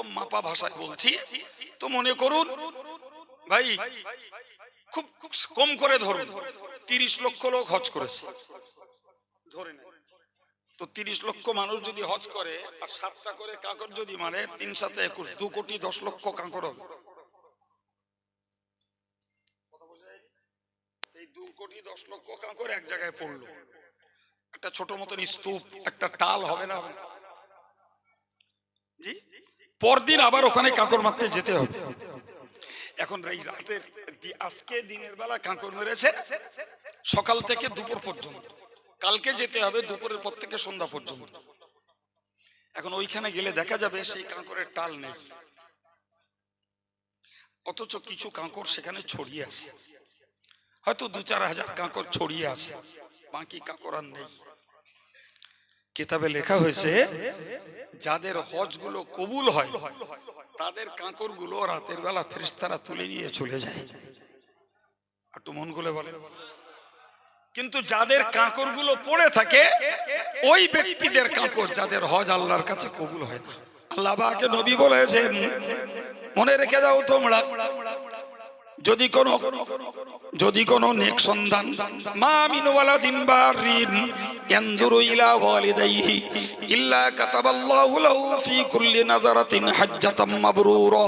একদম মাপা ভাষায় বলছি তো মনে করুন ভাই খুব কম করে ধরুন তিরিশ লক্ষ লোক হজ করেছে। ধরে তো তিরিশ লক্ষ মানুষ যদি হজ করে আর সাতটা করে কাঁকর যদি মানে তিন সাথে একুশ দু কোটি দশ লক্ষ কাঁকর হবে। এই দু কোটি দশ লক্ষ কাঁকর এক জায়গায় পড়ল। একটা ছোট মতন স্তূপ একটা টাল হবে না হবে? জি? পরদিন আবার ওখানে কাঁকর মারতে যেতে হবে। এখন এই রাতের আজকে দিনের বেলা কাঁকর মেরেছে সকাল থেকে দুপুর পর্যন্ত। কালকে যেতে হবে দুপুরের পর থেকে সন্ধ্যা পর্যন্ত। এখন ওইখানে গেলে দেখা যাবে সেই কাঁকরের টাল নেই। অথচ কিছু কাঁকর সেখানে ছড়িয়ে আছে। হয়তো দু চার হাজার কাঁকর ছড়িয়ে আছে। বাকি কাঁকর আর নেই। কিতাবে লেখা হয়েছে, যাদের হজগুলো কবুল হয়, তাদের কাঁকরগুলো রাতের বেলা ফেরিস্তারা তুলে নিয়ে চলে যায়। একটু মন খুলে বলেন। কিন্তু যাদের কাঁকরগুলো পড়ে থাকে, ওই ব্যক্তিদের কাঁকর যাদের হজ আল্লাহর কাছে কবুল হয় না। আল্লাহ পাকে নবী বলেছেন, মনে রেখে দাও তোমরা যদি কোনো যদি কোনো নেক সন্ধান মা মিন ওয়ালাদিন বারিন ইয়ানজুরু ইলা ওয়ালিদাইহি, ইল্লা কাতাবাল্লাহু লাহু ফি কুল্লি নাযারাতিন হাজ্জাতাম মাবরুরা।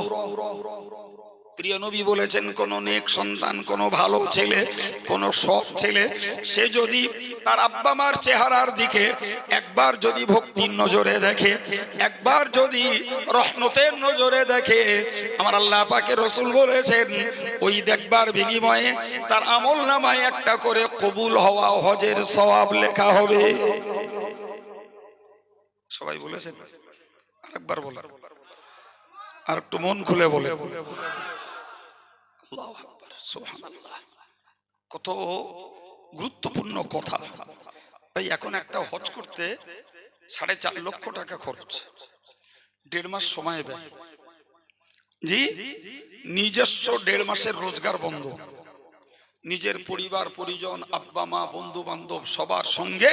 প্রিয় নবী বলেছেন, কোন নেক সন্তান, কোন ভালো ছেলে, কোন সৎ ছেলে, সে যদি তার আব্বা মার চেহারার দিকে একবার যদি ভক্তির নজরে দেখে, একবার যদি রহমতের নজরে দেখে, আমার আল্লাহ পাকে রসুল বলেছেন, ওই দেখবার বিনিময়ে তার আমল নামায় একটা করে কবুল হওয়া, হজের সওয়াব লেখা হবে। সবাই বলেছেন? আরেকবার বলার আর একটু মন খুলে বলে আল্লাহু আকবার, সুবহানাল্লাহ। কত গুরুত্বপূর্ণ কথা। ভাই এখন একটা হজ করতে সাড়ে চার লক্ষ টাকা খরচ। দেড় মাস সময় ব্যয়। জি নিজস্ব দেড় মাসের রোজগার বন্ধ। নিজের পরিবার পরিজন আব্বা মা বন্ধু বান্ধব সবার সঙ্গে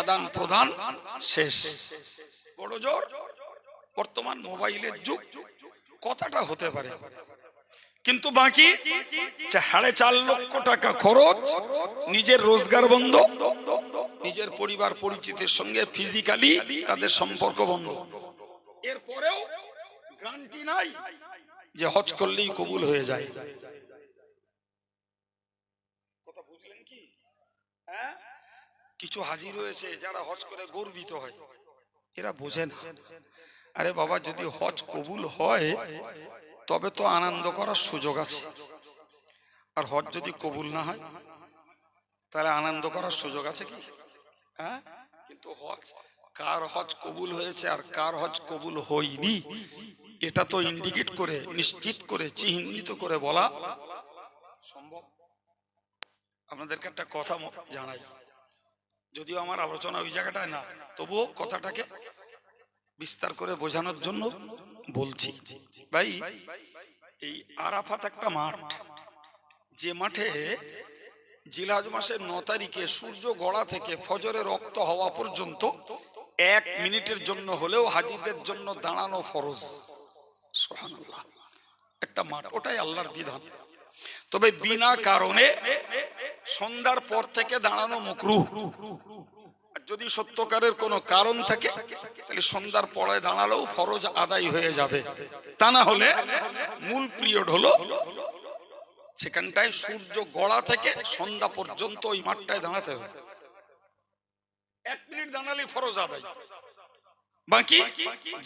আদান প্রদান শেষ। বড় জোর বর্তমান মোবাইলের যুগ কথাটা হতে পারে। কিন্তু বাকি সাড়ে চার লক্ষ টাকা খরচ, নিজের রোজগার বন্ধ, নিজের পরিবার পরিচিতের সঙ্গে ফিজিক্যালি তাদের সম্পর্ক বন্ধ। এরপরেও গ্রান্টি নাই যে হজ করলেই কবুল হয়ে যায়। কথা বুঝলেন কি? হ্যাঁ? কিছু হাজির হয়েছে যারা হজ করে গর্বিত হয়। এরা বোঝে না। আরে বাবা, যদি হজ কবুল হয় তবে তো আনন্দ করার সুযোগ আছে। আর হজ যদি কবুল না হয়, তাহলে আনন্দ করার সুযোগ আছে কি? হ্যাঁ? কিন্তু হজ, কার হজ কবুল হয়েছে আর কার হজ কবুল হয়নি, এটা তো ইন্ডিকেট করে, নিশ্চিত করে, চিহ্নিত করে বলা সম্ভব। আপনাদেরকে একটা কথা জানাই। যদিও আমার আলোচনা ওই জায়গাটায় না, তবুও কথাটাকে বিস্তার করে বোঝানোর জন্য বলছি, ভাই, এই আরাফাত একটা মাঠ। যে মাঠে জিলাজ মাসের ন তারিখে সূর্য গড়া থেকে ফজরে রক্ত হওয়া পর্যন্ত এক মিনিটের জন্য হলেও হাজিদের জন্য দাঁড়ানো ফরজ। সুবহানাল্লাহ। একটা মাঠ, ওটাই আল্লাহর বিধান। তবে বিনা কারণে সন্ধ্যার পর থেকে দাঁড়ানো মকরু যদি সত্যকারের কোনো কারণ থাকে, তাহলে সন্ধ্যার পরে দাঁড়ালেও ফরজ আদায় হয়ে যাবে। তা না হলে মূল পিরিয়ড হলো সেখানটায় সূর্য গড়া থেকে সন্ধ্যা পর্যন্ত ওই মাঠটায় দাঁড়াতে হবে। এক মিনিট দাঁড়ালেই ফরজ আদায়। বাকি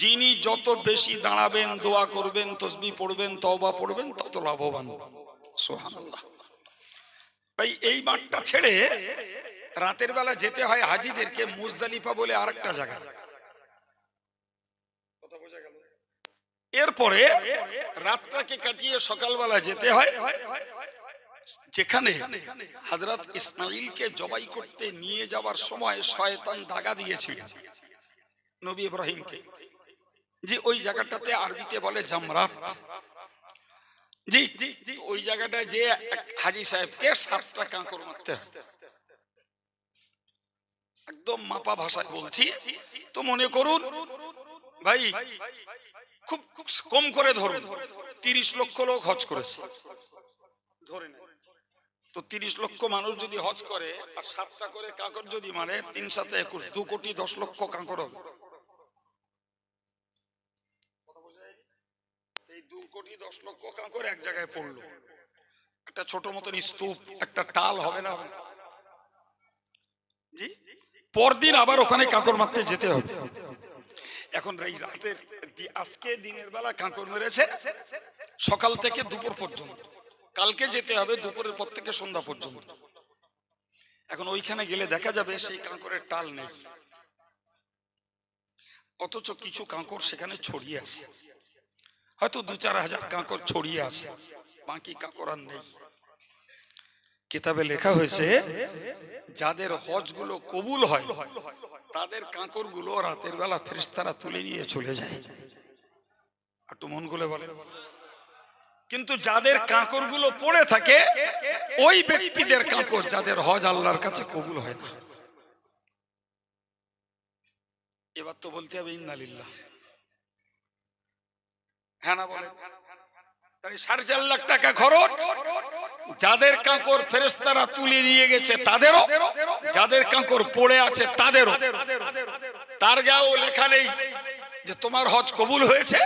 যিনি যত বেশি দাঁড়াবেন, দোয়া করবেন, তসবি পড়বেন, তওবা পড়বেন, তত লাভবান। সুবহানাল্লাহ। ভাই, এই মাঠটা ছেড়ে রাতের বেলা যেতে হয় হাজিদেরকে মুজদালিফা বলে জায়গা কথা বোঝা গেল? এরপরে রাতটাকে কাটিয়ে সকালবেলা যেতে হয়, যেখানে হযরত ইসমাইলকে জবাই করতে নিয়ে যাওয়ার সময় শয়তান দাগা দিয়েছিল নবী ইব্রাহিমকে। যে ওই জায়গাটাতে আরবিতে বলে জামরাত। জি ওই জায়গাটায় যে হাজি সাহেবকে সাতটা কাঁকর মারতে হয়। একদম মাপা ভাষায় বলছি। তো মনে করুন ভাই খুব কম করে ধরুন তিরিশ লক্ষ লোক হজ করেছে। ধরে তো তিরিশ লক্ষ মানুষ যদি হজ করে আর সাতটা করে কাঁকর যদি মানে তিন সাথে একুশ দু কোটি দশ লক্ষ কাঁকর হবে। এই দু কোটি দশ লক্ষ কাঁকর এক জায়গায় পড়ল। একটা ছোট মতন স্তূপ একটা টাল হবে না হবে? না? জি? পরদিন আবার ওখানে কাঁকর মারতে যেতে হবে। এখন এই রাতের আজকে দিনের বেলা কাঁকর মেরেছে সকাল থেকে দুপুর পর্যন্ত। কালকে যেতে হবে দুপুরের পর থেকে সন্ধ্যা পর্যন্ত। এখন ওইখানে গেলে দেখা যাবে সেই কাঁকরের টাল নেই। অথচ কিছু কাঁকর সেখানে ছড়িয়ে আছে। হয়তো দু চার হাজার কাঁকর ছড়িয়ে আছে। বাকি কাঁকর আর নেই। কিতাবে লেখা হয়েছে, যাদের হজগুলো কবুল হয়, তাদের কাঁকরগুলো রাতের বেলা ফেরিস্তারা তুলে নিয়ে চলে যায়। মন বলে কিন্তু যাদের কাঁকরগুলো পড়ে থাকে, ওই ব্যক্তিদের কাঁকর যাদের হজ আল্লাহর কাছে কবুল হয় না। এবার তো বলতে হবে, ইন্নালিল্লাহ। হ্যাঁ না বলে সাড়ে চার লাখ টাকা খরচ। যাদের কাঁকর তুলে নিয়ে গেছে তাদেরও। যাদের কাঁকর পড়ে আছে তাদেরও। তার লেখা নেই যে তোমার হজ কবুল হয়েছে।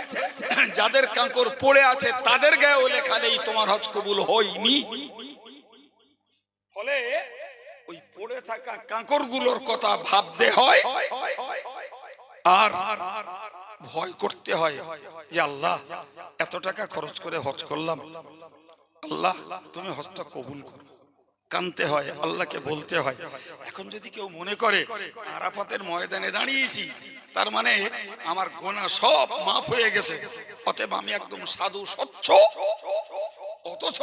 যাদের কাঁকর পড়ে আছে তাদের গায়েও লেখা নেই তোমার হজ কবুল হয়নি। ফলে ওই পড়ে থাকা কাঁকর কথা ভাবতে হয়। আর ভয় করতে হয় যে আল্লাহ, এত টাকা খরচ করে হজ করলাম। আল্লাহ, তুমি হজটা কবুল করো। কানতে হয়, আল্লাহকে বলতে হয়। এখন যদি কেউ মনে করে, আরাফাতের ময়দানে দাঁড়িয়েছি, তার মানে আমার গোনা সব মাফ হয়ে গেছে। অতএব আমি একদম সাধু, স্বচ্ছ। অথচ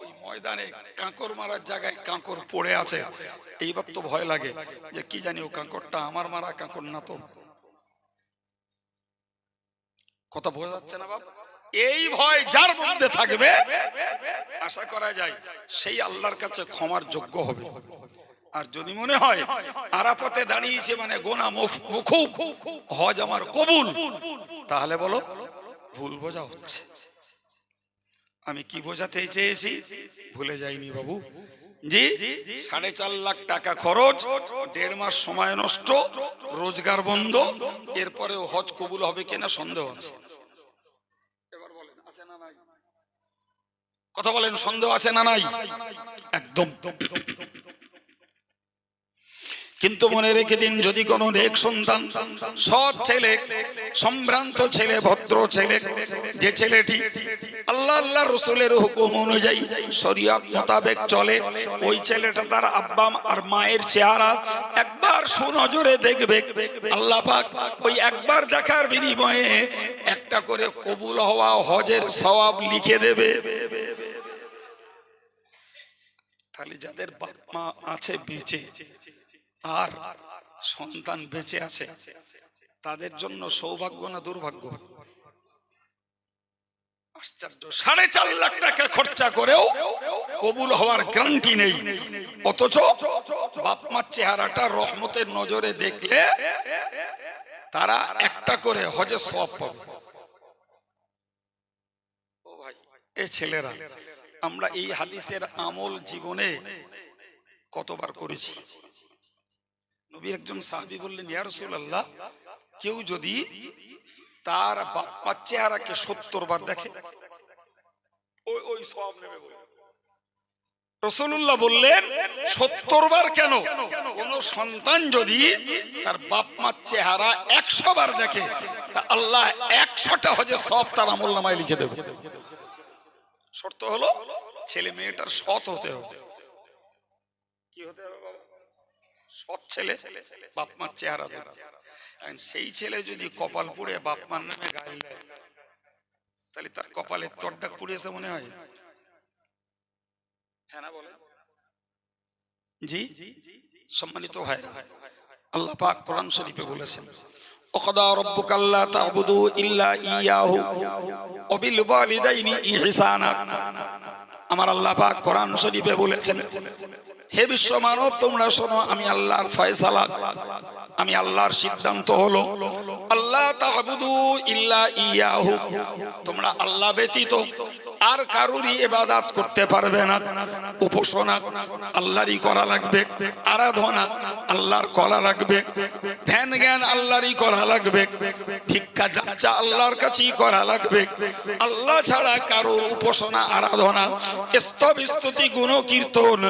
ওই ময়দানে কাঁকর মারার জায়গায় কাঁকর পড়ে আছে। এইবার তো ভয় লাগে যে কি জানি ও কাঁকরটা আমার মারা কাঁকর না তো। কথা বোঝা যাচ্ছে না বাবা এই ভয় যার মধ্যে থাকবে, আশা করা যায় সেই আল্লাহর কাছে ক্ষমার যোগ্য হবে। আর যদি মনে হয়, আরাফতে দাঁড়িয়েছে মানে গোনা মুখুব, হজ আমার কবুল, তাহলে বলো, ভুল বোঝা হচ্ছে। আমি কি বোঝাতে চেয়েছি? ভুলে যাইনি বাবু। জি? সাড়ে চার লাখ টাকা খরচ, দেড় মাস সময় নষ্ট, রোজগার বন্ধ এরপরে হজ কবুল হবে কিনা সন্দেহ আছে? কথা বলেন, সন্দেহ আছে না নাই? একদম। কিন্তু মনে রেখে দিন, যদি কোনো নেক সন্তান, সৎ ছেলে, সম্ভ্রান্ত ছেলে, ভদ্র ছেলে, যে ছেলেটি আল্লাহ আল্লাহ রসুলের হুকুম অনুযায়ী শরিয়ত মোতাবেক চলে, ওই ছেলেটা তার আব্বা আর মায়ের চেহারা একবার সুনজরে দেখবে। আল্লাহ পাক ওই একবার দেখার বিনিময়ে একটা করে কবুল হওয়া, হজের সওয়াব লিখে দেবে। তাহলে যাদের বাপ মা আছে বেঁচে আর সন্তান বেঁচে আছে, তাদের জন্য সৌভাগ্য না দুর্ভাগ্য? সাড়ে চার লাখ টাকা খরচা করেও কবুল হওয়ার গ্যারান্টি নেই। অথচ বাপমার চেহারাটা রহমতের নজরে দেখলে তারা একটা করে হজে সব পাবে। এ ছেলেরা, আমরা এই হাদিসের আমল জীবনে কতবার করেছি? নবী একজন সাহাবি বললেন, ইয়া রাসূলুল্লাহ, কেউ যদি তার বাপ্পার চেহারাকে সত্তর বার দেখে, ওই ওই সব বলে। রসুল্লাহ বললেন, সত্তর বার কেন? কোন সন্তান যদি তার বাপ মার চেহারা একশো বার দেখে, তা আল্লাহ একশোটা হজে সব তার আমল নামায় লিখে দেবে। শর্ত হলো, ছেলে মেয়েটার সৎ হতে হবে। কি হতে হবে? ছেলে বাপমার চেহারা এখন সেই ছেলে যদি কপাল পুড়ে বাপমার নামে গাইল দেয় তাহলে তার কপালে তরটা পুড়িয়েছে মনে হয়? জি? সম্মানিত ভাইরা আল্লাহ পাক কোরআন শরীফে বলেছেন আমার আল্লাহ পাক কোরআন শরীফে বলেছেন হে বিশ্ব মানব তোমরা শোনো, আমি আল্লাহর ফয়সালা, আমি আল্লাহর সিদ্ধান্ত হলো আল্লাহ তাহবুদু ইল্লা ইয়াহু, তোমরা আল্লাহ ব্যতীত আর কারুরই এবাদাত করতে পারবে না। উপাসনা আল্লাহরই করা লাগবে, আরাধনা আল্লাহর করা লাগবে ধ্যান জ্ঞান আল্লাহরই করা লাগবে, ভিক্ষা যাচ্ছা আল্লাহর কাছেই করা লাগবে। আল্লাহ ছাড়া কারুর উপাসনা, আরাধনা স্তব স্তুতি গুণ কীর্তন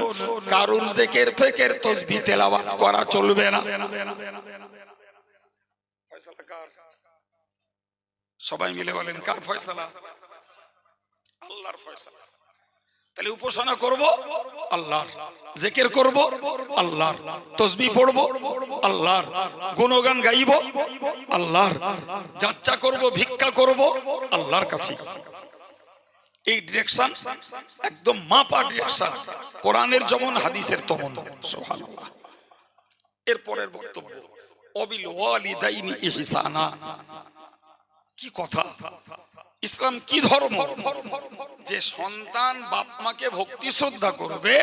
কারুর জেকের ফেকের তসবি, তেলাওয়াত করা চলবে না। সবাই মিলে বলেন, কার ফয়সালা? আল্লাহর ফয়সালা। তাহলে উপাসনা করব, আল্লাহর জেকের করব, আল্লাহর তসবি পড়ব, আল্লাহর গুণগান গাইব, আল্লাহর যাত্রা করব, ভিক্ষা করব, আল্লাহর কাছে এই ডিরেকশন একদম মাপা ডিরেকশন কোরআনের যেমন, হাদিসের তমন। সুবহানাল্লাহ। এরপরের বক্তব্য, অবিল ওয়ালিদাইনি ইহসানা। কি কথা? ইসলাম কি ধর্ম? যে সন্তান বাপ মাকে ভক্তি শ্রদ্ধা করবে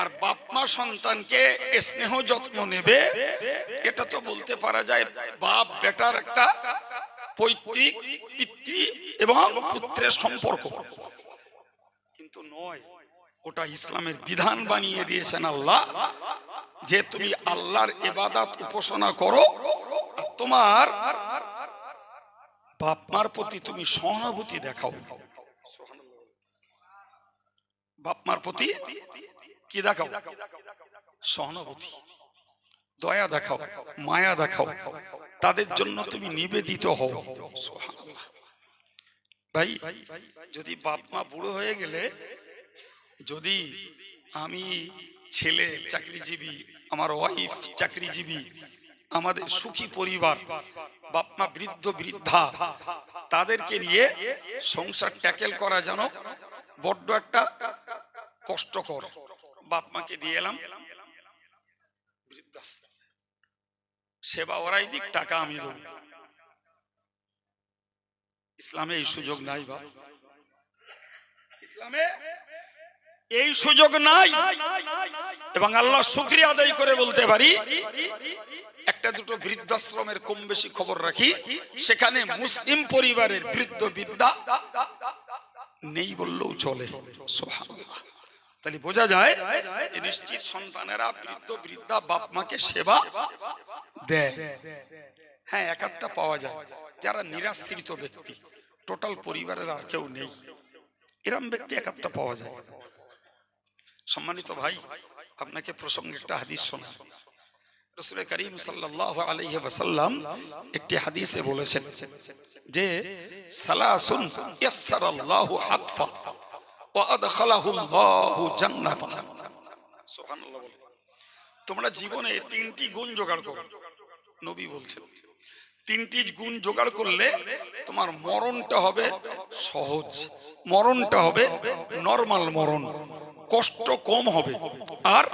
আর বাপ মা সন্তানকে স্নেহ যত্ন নেবে, এটা তো বলতে পারা যায় বাপ বেটার একটা পৈতৃক, পিতৃ এবং পুত্রের সম্পর্ক। কিন্তু নয় ওটা ইসলামের বিধান বানিয়ে দিয়েছেন আল্লাহ যে তুমি আল্লাহর এবাদাত উপাসনা করো তোমার বাপ মার প্রতি তুমি সহানুভূতি দেখাও। বাপ মার প্রতি কি দেখাও? সহানুভূতি। দয়া দেখাও, মায়া দেখাও। তাদের জন্য তুমি নিবেদিত হও। ভাই, যদি বাপ মা বুড়ো হয়ে গেলে, যদি আমি ছেলে, চাকরিজীবী, আমার ওয়াইফ চাকরিজীবী, আমাদের সুখী পরিবার বাপ মা বৃদ্ধ বৃদ্ধা, তাদেরকে নিয়ে সংসার ট্যাকেল করা যেন বড্ড একটা কষ্টকর। বাপমাকে দিয়ে এলাম সেবা ওরাই দিক, টাকা আমি দেব। ইসলামে এই সুযোগ নাই বা ইসলামে এই সুযোগ নাই। এবং আল্লাহ শুক্রিয়া আদায় করে বলতে পারি একটা দুটো বৃদ্ধাশ্রমের কম বেশি খবর রাখি। সেখানে মুসলিম পরিবারের বৃদ্ধ বিদ্যা নেই বললেও চলে। তাহলে বোঝা যায় নিশ্চিত সন্তানেরা বৃদ্ধ বৃদ্ধা বাপ মাকে সেবা দেয়। হ্যাঁ এক পাওয়া যায়। যারা নিরাশ্রিত ব্যক্তি, টোটাল পরিবারের আর কেউ নেই। এরম ব্যক্তি এক পাওয়া যায়। সম্মানিত ভাই, আপনাকে প্রসঙ্গে একটা হাদিস শোনা রসুল করিম সাল্লাহ আলহি ওয়াসাল্লাম একটি হাদিসে বলেছেন যে, সালাসুন ইয়াসসারাল্লাহু হাতফা ওয়া আদখালাহুল্লাহু জান্নাতা। সুবহানাল্লাহ বলে। তোমরা জীবনে তিনটি গুণ জোগাড় করো, নবী বলছেন। তিনটি গুণ জোগাড় করলে তোমার মরণটা হবে সহজ, মরণটা হবে নর্মাল মরণ। কষ্ট কম হবে। আর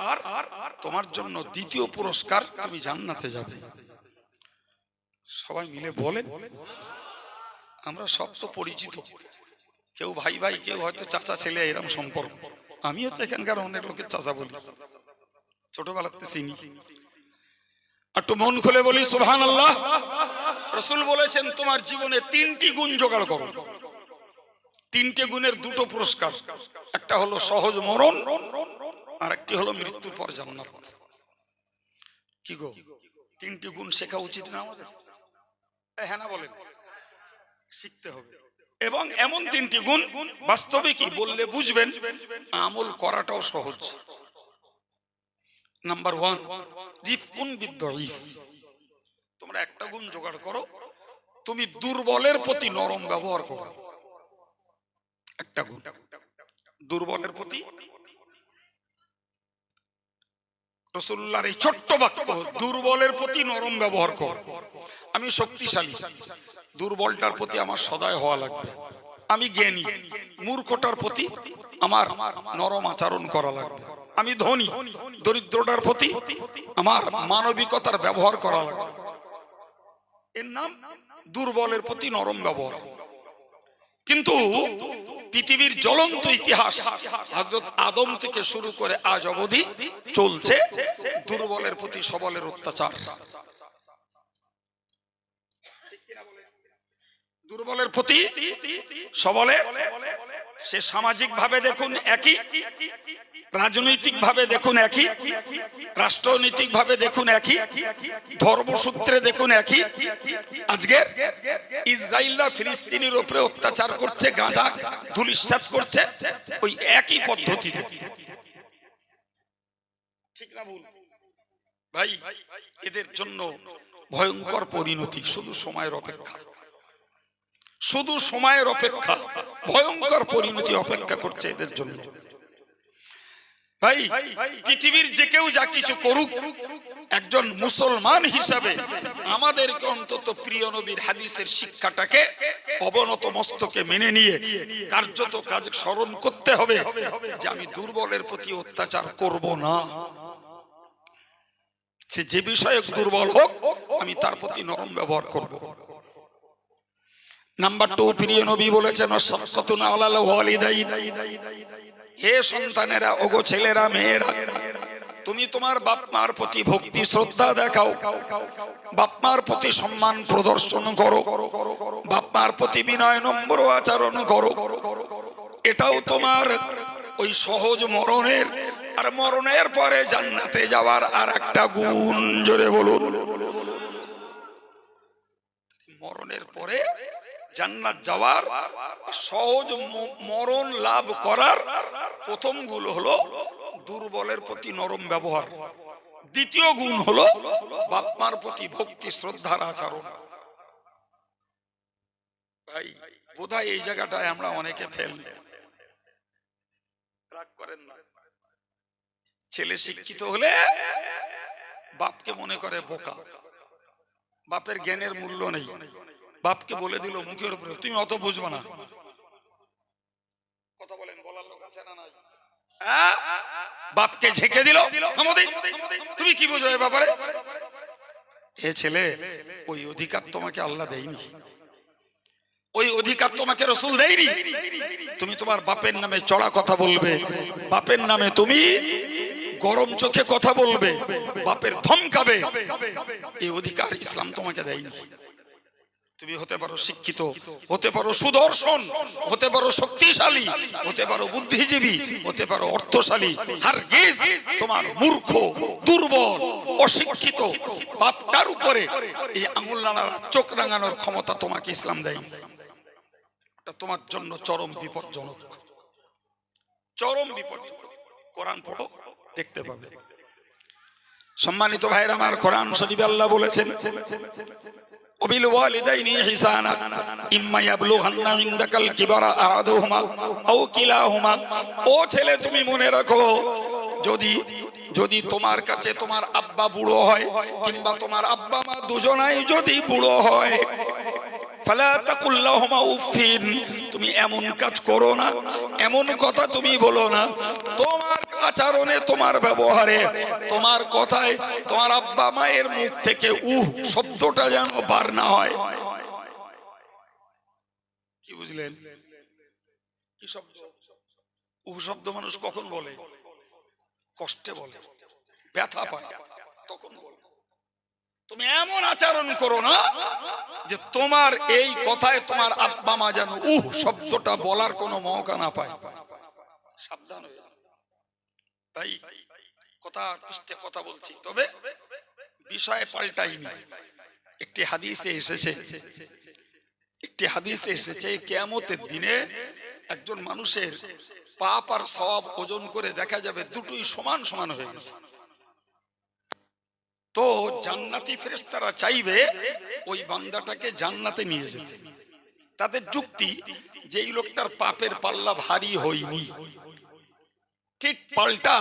তোমার জন্য দ্বিতীয় পুরস্কার তুমি জান্নাতে যাবে। সবাই মিলে বলেন, আমরা সব তো পরিচিত। কেউ ভাই ভাই, কেউ হয়তো চাচা ছেলে, এরম সম্পর্ক। আমিও তো এখানকার অনেক লোকের চাচা বলি। ছোটবেলাতে চিনি। একটু মন খুলে বলি সুহান আল্লাহ রসুল বলেছেন, তোমার জীবনে তিনটি গুণ জোগাড় করো। তিনটে গুণের দুটো পুরস্কার। একটা হলো সহজ মরণ আর একটি হলো মৃত্যুর পর জান্নাত। কি গো? তিনটি গুণ শেখা উচিত না আমাদের? হ্যাঁ না বলেন। শিখতে হবে। এবং এমন তিনটি গুণ বাস্তবে কি? বললে বুঝবেন, আমল করাটাও সহজ। নাম্বার ওয়ান, রিফকুন বিদ্যিফ তোমরা একটা গুণ জোগাড় করো, তুমি দুর্বলের প্রতি নরম ব্যবহার করো। একটা গুণ দুর্বলের প্রতি রসুল্লাহর এই ছোট্ট বাক্য, দুর্বলের প্রতি নরম ব্যবহার কর। আমি শক্তিশালী। দুর্বলটার প্রতি আমার সদয় হওয়া লাগবে। আমি জ্ঞানী। মূর্খটার প্রতি আমার নরম আচরণ করা লাগবে। আমি ধনী। দরিদ্রটার প্রতি আমার মানবিকতার ব্যবহার করা লাগবে। এর নাম, দুর্বলের প্রতি নরম ব্যবহার। কিন্তু পৃথিবীর জ্বলন্ত ইতিহাস হাজরত আদম থেকে শুরু করে আজ অবধি চলছে দুর্বলের প্রতি সবলের অত্যাচার। দুর্বলের প্রতি সবলের সে সামাজিক ভাবে দেখুন একই রাজনৈতিক ভাবে দেখুন একই রাষ্ট্রনৈতিক ভাবে দেখুন একই, ধর্মসূত্রে দেখুন একই। আজকের ইসরায়েলরা ফিলিস্তিনির উপরে অত্যাচার করছে, গাঁজা ধুলিশ্বাত করছে, ওই একই পদ্ধতিতে। ভাই, এদের জন্য ভয়ঙ্কর পরিণতি, শুধু সময়ের অপেক্ষা। শুধু সময়ের অপেক্ষা, ভয়ঙ্কর পরিণতি অপেক্ষা করছে এদের জন্য। ভাই, পৃথিবীর যে কেউ যা কিছু করুক, একজন মুসলমান হিসাবে আমাদেরকে অন্তত প্রিয় নবীর হাদিসের শিক্ষাটাকে অবনত মস্তকে মেনে নিয়ে কার্যত কাজ স্মরণ করতে হবে যে আমি দুর্বলের প্রতি অত্যাচার করব না। সে যে বিষয়ে দুর্বল হোক, আমি তার প্রতি নরম ব্যবহার করব। নাম্বার টু প্রিয় নবী বলেছেন হে সন্তানেরা ওগো ছেলেরা মেয়েরা তুমি তোমার বাপ মার প্রতি ভক্তি শ্রদ্ধা দেখাও। বাপ মার প্রতি সম্মান প্রদর্শন করো। বাপ মার প্রতি বিনয় নম্বর আচরণ করো। এটাও তোমার ওই সহজ মরণের আর মরণের পরে জান্নাতে যাওয়ার আর একটা গুণ জোরে বলুন। মরণের পরে জান্নাত যাওয়ার সহজ মরণ লাভ করার প্রথম গুণ হলো দুর্বলের প্রতি নরম ব্যবহার। দ্বিতীয় গুণ হলো বাপমার প্রতি ভক্তি, শ্রদ্ধার আচরণ। ভাই, বোধহয় এই জায়গাটায় আমরা অনেকে ফেল করেন ছেলে শিক্ষিত হলে বাপকে মনে করে বোকা। বাপের জ্ঞানের মূল্য নেই। বাপকে বলে দিল মুখের উপরে তুমি অত বুঝবে না। কথা বলেন বলার লোক আছে না নাই? বাপকে ঝেঁকে দিল তুমি কি বুঝো ব্যাপারে? এ ছেলে ওই অধিকার তোমাকে আল্লাহ দেয়নি। ওই অধিকার তোমাকে রসুল দেয়নি। তুমি তোমার বাপের নামে চড়া কথা বলবে। বাপের নামে তুমি গরম চোখে কথা বলবে। বাপের ধমকাবে। এই অধিকার ইসলাম তোমাকে দেয়নি। তুমি হতে পারো শিক্ষিত, হতে পারো সুদর্শন, হতে পারো শক্তিশালী, হতে পারো বুদ্ধিজীবী, হতে পারো অর্থশালী। আর তোমার মূর্খ, দুর্বল, অশিক্ষিত, বাপটার উপরে এই আঙুল নাড়ার, চোখ রাঙানোর ক্ষমতা তোমাকে ইসলাম এটা তোমার জন্য চরম বিপজ্জনক। চরম বিপজ্জনক। কোরআন পড়ো, দেখতে পাবে। সম্মানিত ভাইরা আমার কোরআন শরীফ আল্লাহ বলেছেন وبال والدين إحسانا إما يبلغن عندك الكبر أحدهما أو كلاهما ও ছেলে তুমি মনে রাখো যদি যদি তোমার কাছে তোমার আব্বা বুড়ো হয় কিংবা তোমার আব্বা মা দুজনাই যদি বুড়ো হয় ফালা তাকুল্লাহুমা উফিন তুমি এমন কাজ করো না, এমন কথা তুমি বলো না। তোমার আচরণে, তোমার ব্যবহারে, তোমার কথায়, তোমার আব্বা মায়ের মুখ থেকে উহ শব্দটা যেন বার না হয়। কি বুঝলেন? কি শব্দ? উহ শব্দ মানুষ কখন বলে? কষ্টে বলে। ব্যথা পায়। তখন বলে। তুমি এমন আচরণ করো না যে তোমার এই কথায় তোমার আব্বা মা যেন উহ শব্দটা বলার কোনো মৌকা না পায়। সাবধান। ভাই কথা পৃষ্ঠে কথা বলছি। তবে বিষয় পাল্টাইনি। একটি হাদিসে এসেছে, একটি হাদিসে এসেছে, কেয়ামতের দিনে একজন মানুষের পাপ আর সব ওজন করে দেখা যাবে দুটোই সমান সমান হয়ে গেছে। তো জান্নাতি ফেরেস্তারা চাইবে ওই বান্দাটাকে জান্নাতে নিয়ে যেতে। তাদের যুক্তি যে এই লোকটার পাপের পাল্লা ভারী হয়নি। ঠিক পাল্টা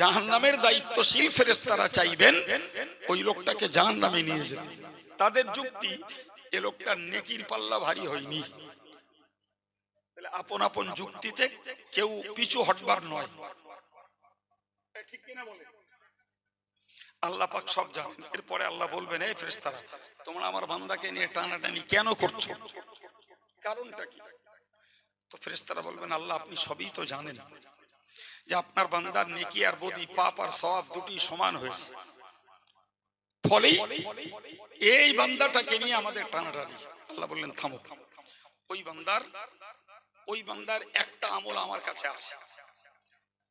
জাহান্নামের দায়িত্বশীল ফেরেশতারা চাইবেন ওই লোকটাকে জাহান্নামে নিয়ে যেতে। তাদের যুক্তি, এ লোকটার নেকির পাল্লা ভারী হয়নি। আপন আপন যুক্তিতে কেউ পিছু হটবার নয়। ঠিক কিনা বলে আল্লাহ পাক সব জানেন। এরপরে আল্লাহ বলবেন, এই ফেরেশতারা, তোমরা আমার বান্দাকে নিয়ে টানাটানি কেন করছ? কারণটা কি? তো ফেরেশতারা বলবেন, আল্লাহ, আপনি সবই তো জানেন যে আপনার বান্দার নেকি আর বদি, পাপ আর সওয়াব দুটি সমান হয়েছে। ফলে এই বান্দাটাকে নিয়ে আমাদের টানাটানি। আল্লাহ বললেন, থামো। ওই বান্দার ওই বান্দার একটা আমল আমার কাছে আছে।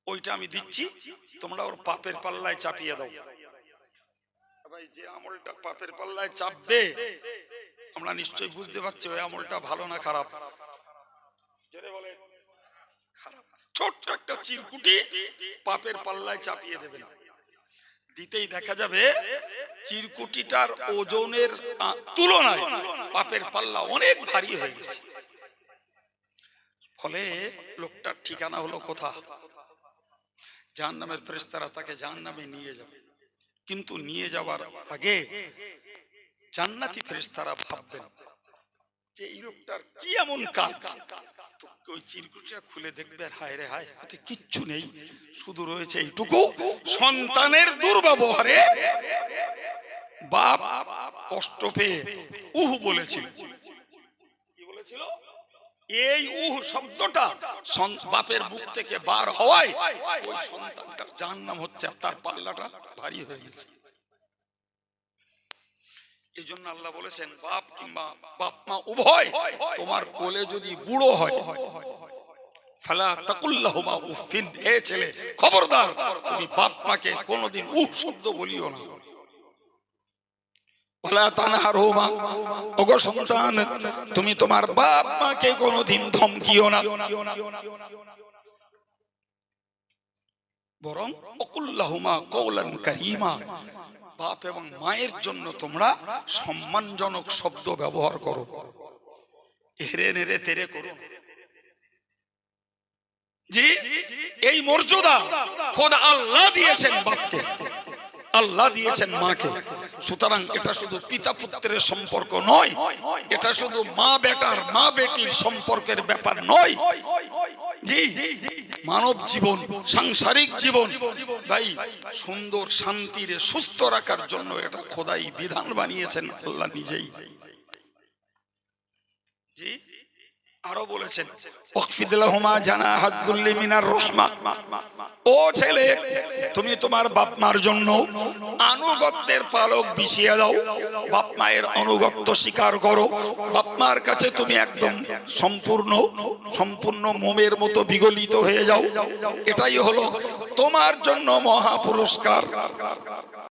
ওইটা আমি দিচ্ছি, তোমরা ওর পাপের পাল্লায় চাপিয়ে দাও। ভাই, যে আমলটা পাপের পাল্লায় চাপবে, আমরা বুঝতে পারছি ওই আমলটা ভালো না খারাপ। ছোট্ট একটা চিরকুটি পাপের পাল্লায় চাপিয়ে দেবেন দিতেই দেখা যাবে, চিরকুটিটার ওজনের তুলনায় পাপের পাল্লা অনেক ভারী হয়ে গেছে। ফলে লোকটার ঠিকানা হলো কোথা? জাহান নামের ফেরেস্তারা তাকে জাহান নামে নিয়ে যাবে। কিন্তু নিয়ে যাওয়ার আগে জান্নাতি ফেরেস্তারা ভাববেন যে এই লোকটার কি এমন কাজ? ওই চিরকুটিটা খুলে দেখবে, হায় রে হায়, হাতে কিচ্ছু নেই, শুধু রয়েছে এইটুকু। সন্তানের দুর্ব্যবহারে বাপ কষ্ট পেয়ে উহ বলেছিল। এই উহ শব্দটা বাপের মুখ থেকে বার হওয়ায় ওই সন্তানটার যার নাম হচ্ছে তার পাল্লাটা ভারী হয়ে গেছে। এই জন্য আল্লাহ বলেছেন, বাপ কিংবা বাপ মা উভয় তোমার কোলে যদি বুড়ো হয় ছেলে, খবরদার, তুমি বাপ মাকে কোনোদিন উহ শব্দ বলিও না। তুমি তোমার বাপ মাকে কোনোদিন ধমকিও না। বরং অকুল্লাহুমা কৌলান কারিমা, বাপ এবং মায়ের জন্য তোমরা সম্মানজনক শব্দ ব্যবহার করো। হেরে নেড়ে তেরে করো। জি, এই মর্যাদা খোদা আল্লাহ দিয়েছেন বাপকে। আল্লাহ দিয়েছেন মাকে। সুতরাং এটা শুধু পিতা পুত্রের সম্পর্ক নয়, এটা শুধু মা বেটার, মা বেটির সম্পর্কের ব্যাপার নয়। জি, মানব জীবন, সাংসারিক জীবন, ভাই, সুন্দর শান্তির সুস্থ রাখার জন্য এটা খোদাই বিধান বানিয়েছেন আল্লাহ নিজেই। জি? আরও বলেছেন, ওয়াকফিদলাহুমা জানাহাদুল্লি মিনার রহমা। ও ছেলে, তুমি তোমার বাপ মার জন্য আনুগত্যের পালক বিছিয়ে দাও। বাপ মায়ের অনুগত্য স্বীকার করো। বাপ মার কাছে তুমি একদম সম্পূর্ণ সম্পূর্ণ মোমের মতো বিগলিত হয়ে যাও। এটাই হলো তোমার জন্য মহা পুরস্কার।